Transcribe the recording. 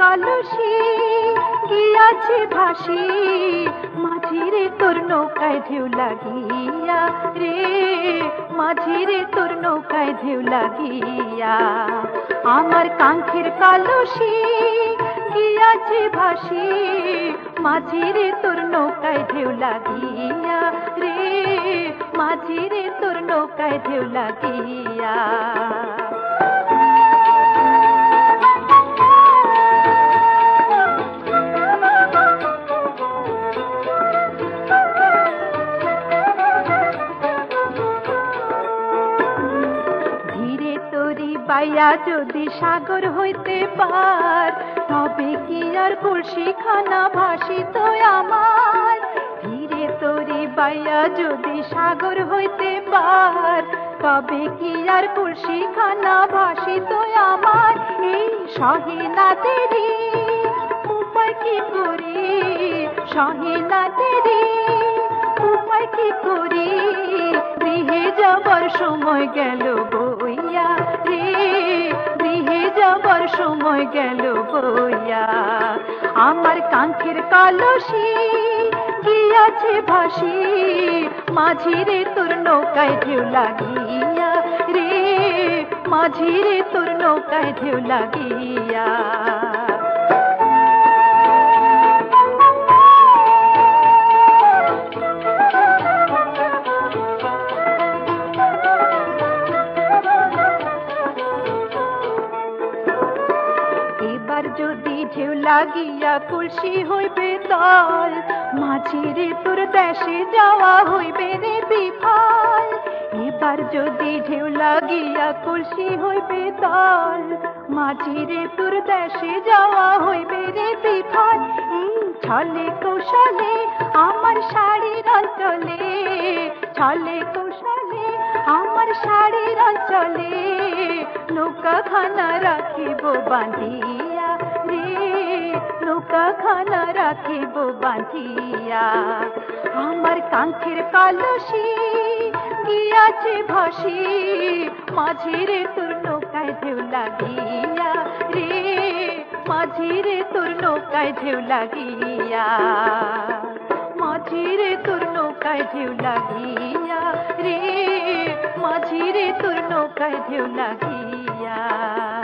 কলসি গিয়াছে ভাসি, মাঝিরে তোর নৌকায় ঢেউ লাগিয়া রে, মাঝিরে তোর নৌকায় ঢেউ লাগিয়া। আমার কাঙ্ক্ষের কলসি গিয়াছে ভাসি, মাঝিরে তোর নৌকায় ঢেউ লাগিয়া রে, মাঝিরে তোর নৌকায় ঢেউ লাগিয়া। তরি বাইয়া যদি সাগর হইতে পার, তবে কি আর কলসি খানা ভাসিত আমার? ধীরে তরি বাইয়া যদি সাগর হইতে পার, তবে কি আর কলসি খানা ভাসিত আমার? এই সহে না দেরি, উপায় কি করি? সহে না দেরি, উপায় কি করি? গৃহে যাবার সময় গেল বইয়া সময় গেল বইয়া। আমার কাঙ্ক্ষের কালসি গিয়াছে ভাসি, মাঝিরে তোর নৌকায় ঢেউ লাগিয়া। রে, মাঝিরে তোর নৌকায় ঢেউ লাগিয়া। এবার যদি ঢেউ লাগিয়া কলসি হইবে দল মাঝিরে তোর দেশে যাওয়া হইবে রে বিফল। এবার যদি ঢেউ লাগিয়া কলসি হইবে দল মাঝিরে তোর দেশে যাওয়া হইবে রে বিফল। এই ছলে কৌশলে আমার শাড়ির অঞ্চলে ছলে কৌশলে আমার শাড়ির অঞ্চলে নৌকা খানা রাখিব বাঁধিয়া নৌকা খানা রাখিব বাঁধিয়া। আমার কাঙ্ক্ষের কলসি গিয়াছে ভাসি, মাঝিরে তোর নৌকায় ঢেউ লাগিয়া। রে, মাঝিরে তোর নৌকায় ঢেউ লাগিয়া। মাঝিরে তোর নৌকায় ঢেউ লাগিয়া। রে, মাঝিরে তোর নৌকায় ঢেউ লাগিয়া।